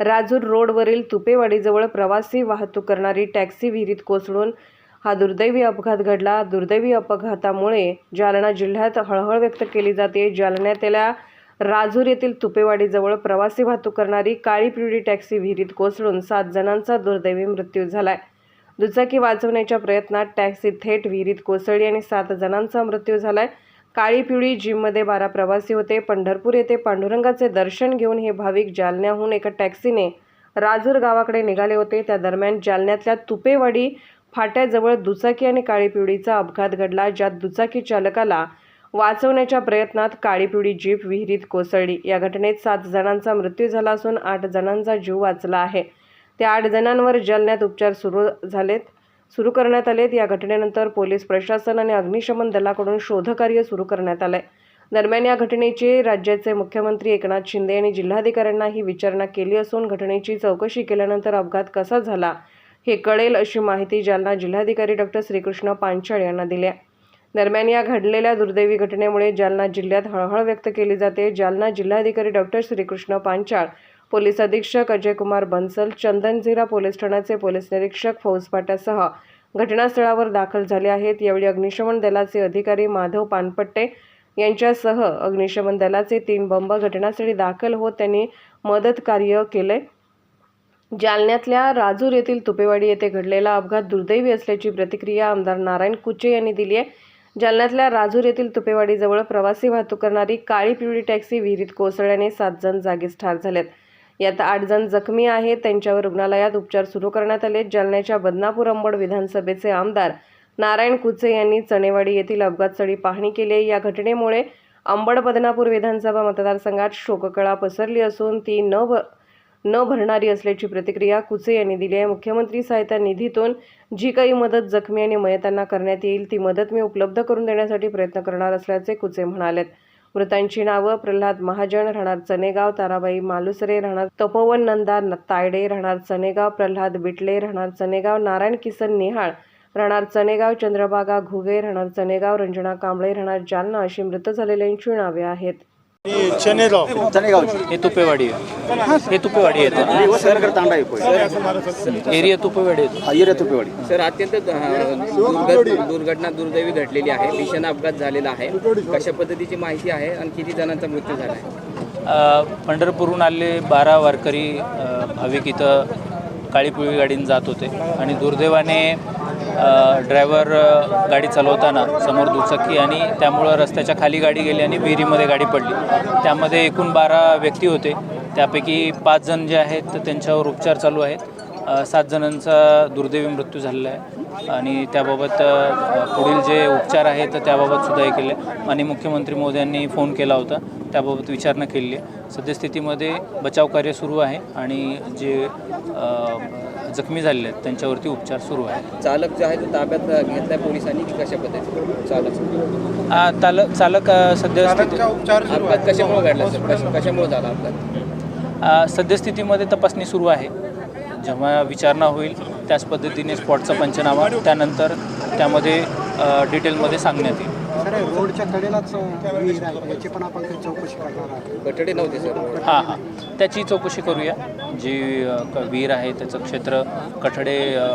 राजूर रोडवरील तुपेवाडीजवळ प्रवासी वाहतूक करणारी टॅक्सी विहिरीत कोसळून हा दुर्दैवी अपघात घडला. दुर्दैवी अपघातामुळे जालना जिल्ह्यात हळहळ व्यक्त केली जाते. जालन्यातल्या राजूर येथील तुपेवाडीजवळ प्रवासी वाहतूक करणारी काळी पिवळी टॅक्सी विहिरीत कोसळून सात जणांचा दुर्दैवी मृत्यू झालाय. दुचाकी वाचवण्याच्या प्रयत्नात टॅक्सी थेट विहिरीत कोसळली आणि सात जणांचा मृत्यू झालाय. काळी पिवळी जिममध्ये बारा प्रवासी होते. पंढरपूर येथे पांडुरंगाचे दर्शन घेऊन हे भाविक जालन्याहून एका टॅक्सीने राजूर गावाकडे निघाले होते. त्या दरम्यान जालन्यातल्या तुपेवाडी फाट्याजवळ दुचाकी आणि काळी पिवळीचा अपघात घडला ज्यात दुचाकी चालकाला वाचवण्याच्या प्रयत्नात काळी पिवळी जीप विहिरीत कोसळली. या घटनेत सात जणांचा मृत्यू झाला असून आठ जणांचा जीव वाचला आहे. त्या आठ जणांवर जालन्यात उपचार सुरू झालेत. सुरू करण्यात आलेत. या घटनेनंतर पोलीस प्रशासन आणि अग्निशमन दलाकडून शोधकार्य सुरू करण्यात आलं आहे दरम्यान या घटनेची राज्याचे मुख्यमंत्री एकनाथ शिंदे यांनी जिल्हाधिकाऱ्यांनाही विचारणा केली असून घटनेची चौकशी केल्यानंतर अपघात कसा झाला हे कळेल अशी माहिती जालना जिल्हाधिकारी डॉक्टर श्रीकृष्ण पांचाळ यांना दिली दरम्यान या घडलेल्या दुर्दैवी घटनेमुळे जालना जिल्ह्यात हळहळ व्यक्त केली जाते. जालना जिल्हाधिकारी डॉक्टर श्रीकृष्ण पांचाळ पोलीस अधीक्षक अजयकुमार बन्सल चंदनझिरा पोलीस ठाण्याचे पोलीस निरीक्षक फौज पाट्यासह घटनास्थळावर दाखल झाले आहेत. यावेळी अग्निशमन दलाचे अधिकारी माधव पानपट्टे यांच्यासह अग्निशमन दलाचे तीन बंब घटनास्थळी दाखल होत त्यांनी मदत कार्य केले. जालन्यातल्या राजूर येथील तुपेवाडी येथे घडलेला अपघात दुर्दैवी असल्याची प्रतिक्रिया आमदार नारायण कुचे यांनी दिली आहे. जालन्यातल्या राजूर येथील तुपेवाडीजवळ प्रवासी वाहतूक करणारी काळी पिवळी टॅक्सी विहिरीत कोसळल्याने सात जण जागीच ठार झालेत. यात आठ जण जखमी आहेत. त्यांच्यावर रुग्णालयात उपचार सुरू करण्यात आले. जालन्याच्या बदनापूर अंबड विधानसभेचे आमदार नारायण कुचे यांनी चणेवाडी येथील अपघातस्थळी पाहणी केली आहे. या घटनेमुळे अंबड बदनापूर विधानसभा मतदारसंघात शोककळा पसरली असून ती न भ न भरणारी असल्याची प्रतिक्रिया कुचे यांनी दिली आहे. मुख्यमंत्री सहायता निधीतून जी काही मदत जखमी आणि मयतांना करण्यात येईल ती मदत मी उपलब्ध करून देण्यासाठी प्रयत्न करणार असल्याचे कुचे म्हणालेत. मृतांची नावं प्रल्हाद महाजन राहणार चनेगाव ताराबाई मालुसरे राहणार तपोवन नंदा तायडे राहणार चनेगाव प्रल्हाद बिटले राहणार चनेगाव नारायण किसन निहाळ राहणार चनेगाव चंद्रबागा घुगे राहणार चनेगाव रंजना कांबळे राहणार जालना अशी मृत झालेल्यांची नावे आहेत. चनेगाव. हे तुपेवाडी. आहे हे तुपेवाडी येतं. वसरकर तांडा एरिया तुपेवाडी येतो. हा तुपेवाडी. सर अत्यंत अ, दुर्घट दुर्घटना दुर्दैवी घडलेली आहे. भीषण अपघात झालेला आहे. कशा पद्धतीची माहिती आहे आणि किती जणांचा मृत्यू झाला आहे? अ, पंढरपूरहून आलेले बारा वारकरी अ, भाविक इथं काळी पिवळी गाडीने जात होते. आणि दुर्दैवाने ड्रायव्हर गाडी चालवताना समोर दुचाकी आणि त्यामुळं रस्त्याच्या खाली गाडी गेली आणि विहिरीमध्ये गाडी पडली. त्यामध्ये एकूण बारा व्यक्ती होते. त्यापैकी पाच जण जे आहेत तर त्यांच्यावर उपचार चालू आहेत. सात जणांचा दुर्दैवी मृत्यू झालेला आहे. आणि त्याबाबत पुढील जे उपचार आहेत तर त्याबाबत सुद्धा हे केले. आणि मुख्यमंत्री मोदयांनी फोन केला होता. त्याबाबत विचारणा केली आहे. सद्यस्थितीमध्ये बचाव कार्य सुरू आहे आणि जे जखमी झालेले आहेत. त्यांच्यावरती उपचार सुरू आहे चालक जो आहे तो ताब्यात घेतलाय पोलिसांनी की कशा पद्धतीने? चालक. आ, चालक चालक सद्यस्थिती अपघात कशामुळे घडला सर? कशामुळे झाला अपघात? अ, सद्यस्थितीमध्ये तपासणी सुरू आहे. जेव्हा विचारणा होईल त्याच पद्धतीने स्पॉटचा पंचनामा त्यानंतर त्यामध्ये डिटेलमध्ये सांगण्यात येईल. सर रोडच्या कडेलाच विहीर आहे याची पण आपण काही चौकशी करणार आहोत. नव्हते सर. हां हां. त्याची चौकशी करूया. जी क- विहीर आहे त्याचं क्षेत्र कठडे अ,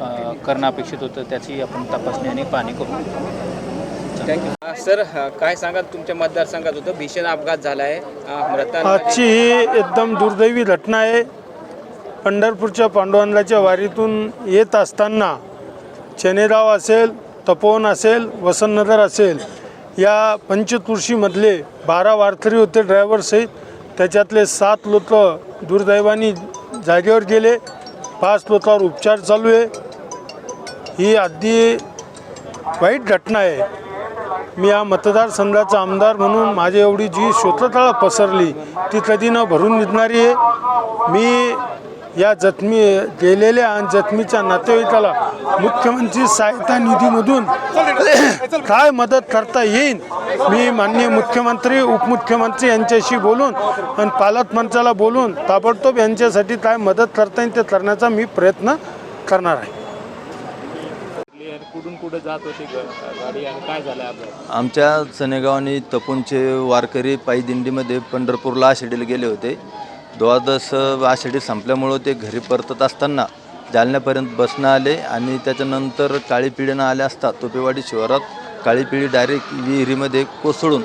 अ, करणं अपेक्षित होतं त्याची आपण तपासणी आणि पाहणी करू. थँक्यू सर अ, काय सांगाल? तुमच्या मतदारसंघात होतं भीषण अपघात झाला आहे. अ, मृतांमध्ये आजची ही एकदम दुर्दैवी घटना आहे. पंढरपूरच्या पांडुरंगाच्या वारीतून येत असताना चनेगाव असेल तपोवन असेल वसंतनगर असेल या पंचतुळशीमधले बारा वारकरी होते ड्रायव्हरसहित त्याच्यातले सात लोक दुर्दैवानी जागेवर गेले. पाच लोकांवर उपचार चालू आहे. ही अगदी वाईट घटना आहे. मी या मतदारसंघाचा आमदार म्हणून माझी एवढी जी शोततळा पसरली ती कधी न भरून निघणारी आहे. मी या जखमी गेलेल्या आणि जखमीच्या नातेवाईकाला मुख्यमंत्री सहायता निधीमधून काय मदत करता येईल? मी माननीय मुख्यमंत्री उपमुख्यमंत्री यांच्याशी बोलून आणि पालकमंत्र्याला बोलून ताबडतोब यांच्यासाठी काय मदत करता येईल ते करण्याचा मी प्रयत्न करणार आहे. कुठून कुठं जात होती गाडी आणि काय झालं अपघात आमच्या सनेगाव आणि तपोनचे वारकरी पायी दिंडीमध्ये पंढरपूरला आषाढीला गेले होते. द्वादश आषाढी संपल्यामुळं ते घरी परतत असताना जालन्यापर्यंत बसणं आले आणि त्याच्यानंतर काळी पिढीनं आले असता तोपेवाडी शिवारात काळी पिढी डायरेक्ट विहिरीमध्ये कोसळून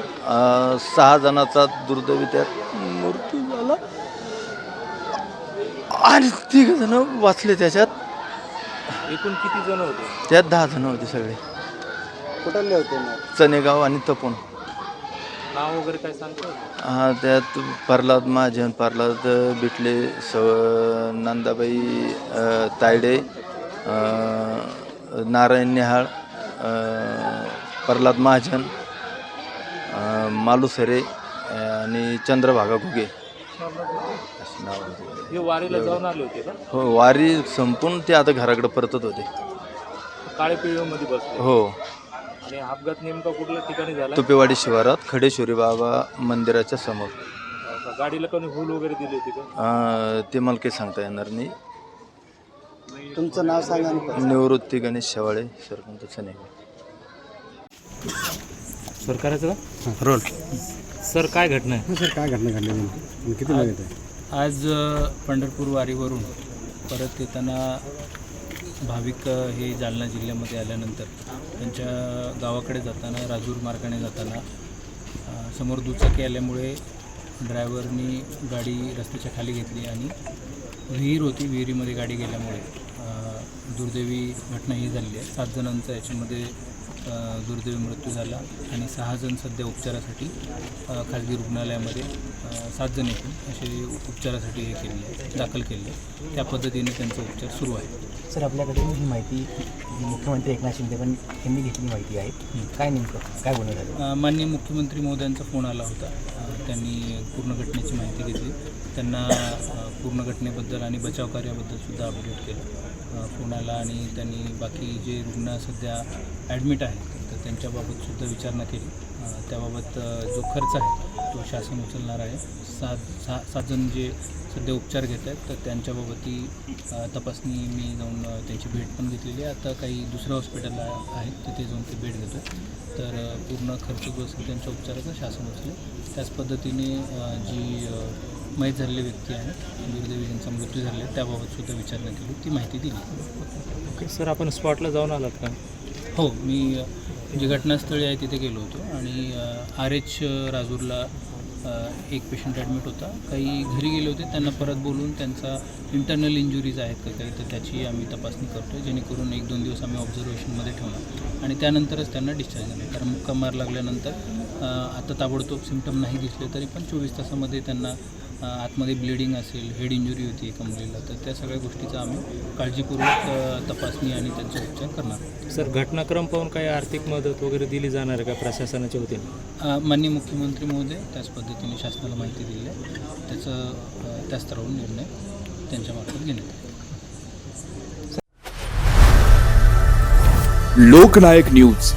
सहा जणांचा दुर्दैवी त्यात मृत्यू झाला. आणि तिघ जण वाचले त्याच्यात. एकूण किती जण होते? त्यात दहा जण होते सगळे. कुठले होते चनेगाव आणि तपोन नाव वगैरे काय सांगतो? हा त्यात प्रल्हाद महाजन प्रल्हाद बिटले स नंदाबाई अ, तायडे अ, नारायण नेहाळ अ, प्रल्हाद महाजन अ, मालुसरे अ, आणि चंद्रभागा घुगे. अशी नाव होती. हे वारीला जाऊन आले होते का? हो वारी संपून ते आता घराकडे परतत होते. काळे पिळीमध्ये बसले. हो. आणि अपघात नेमका कुठल्या ठिकाणी झाला? तुपेवाडी शिवारात खडेश्वरी बाबा मंदिराच्या समोर. गाडीला कोणी हुल वगैरे दिली होती का? अ, ते मला काही सांगता येणार नाही. तुमचं नाव सांगा. निवृत्ती गणेश शेवाळे सरपंच चनेगाव सर करायचं का? रोल. सर काय घटना आहे? सर काय घटना घडली नेमकी? आणि किती वेळ येत आहे आज अ, पंढरपूर वारीवरून परत येताना भाविक हे जालना जिल्ह्यामध्ये आल्यानंतर त्यांच्या गावाकडे जाताना राजूर मार्गाने जाताना समोर दुचाकी आल्यामुळे ड्रायव्हरनी गाडी रस्त्याच्या खाली घेतली आणि विहीर होती. विहिरीमध्ये गाडी गेल्यामुळे दुर्दैवी घटना ही झालेली आहे. सात जणांचा याच्यामध्ये दुर्दैवी मृत्यू झाला आणि सहा जण सध्या उपचारासाठी खाजगी रुग्णालयामध्ये सात जण एकूण असे उपचारासाठी हे केलेले दाखल केले. त्या पद्धतीने त्यांचा उपचार सुरू आहे. सर आपल्याकडे ही माहिती मुख्यमंत्री एकनाथ शिंदे पण यांनी घेतली माहिती आहे. काय नेमकं? काय बोलणं झालं? माननीय मुख्यमंत्री महोदयांचा फोन आला होता. त्यांनी पूर्ण घटनेची माहिती घेतली. त्यांना पूर्ण घटनेबद्दल आणि बचाव कार्याबद्दल सुद्धा अपडेट केलं. फोन आला आणि त्यांनी बाकी जे रुग्ण सध्या ॲडमिट आहेत तर त्यांच्याबाबत सुद्धा विचारणा केली. त्याबाबत जो खर्च आहे तो शासन उचलणार आहे. सात सहा सात जण जे सध्या उपचार घेत आहेत तर त्यांच्याबाबतही तपासणी मी जाऊन त्यांची भेट पण घेतलेली आहे. आता काही दुसऱ्या हॉस्पिटलला आहेत तिथे जाऊन ते भेट घेतो तर पूर्ण खर्च जो असेल त्यांच्या उपचाराचा शासन उचलेल. त्याच पद्धतीने जी अ, मयत झालेली व्यक्ती आहे दुर्दैवी ज्यांचा मृत्यू झालेला आहे त्याबाबत सुद्धा विचारणा केली. ती माहिती दिली. सर आपण स्पॉटला जाऊन आलात का? हो मी जे घटनास्थळी आहे तिथे गेलो होतो आणि आर एच राजूरला एक पेशंट ॲडमिट होता. काही घरी गेले होते त्यांना परत बोलून त्यांचा इंटरनल इंजुरीज आहेत का काही तर त्याची आम्ही तपासणी करतो जेणेकरून एक दोन दिवस आम्ही ऑब्झर्वेशनमध्ये ठेवणार. आणि त्यानंतरच त्यांना डिस्चार्ज देणार कारण मुक्का मार लागल्यानंतर आता ताबडतोब सिमटम नाही दिसले तरी पण चोवीस तासामध्ये त्यांना आतमध्ये ब्लिडिंग असेल हेड इंजुरी होती एका मुलीला तर त्या सगळ्या गोष्टीचा आम्ही काळजीपूर्वक तपासणी आणि त्यांचे उपचार करणार. सर घटनाक्रम पाहून काही आर्थिक मदत वगैरे दिली जाणार आहे का प्रशासनाच्या वतीने? माननीय मुख्यमंत्री महोदय त्याच पद्धतीने शासनाला माहिती दिली आहे. त्याचं त्या स्तरावरून निर्णय त्यांच्यामार्फत घेण्यात येईल लोकनायक न्यूज.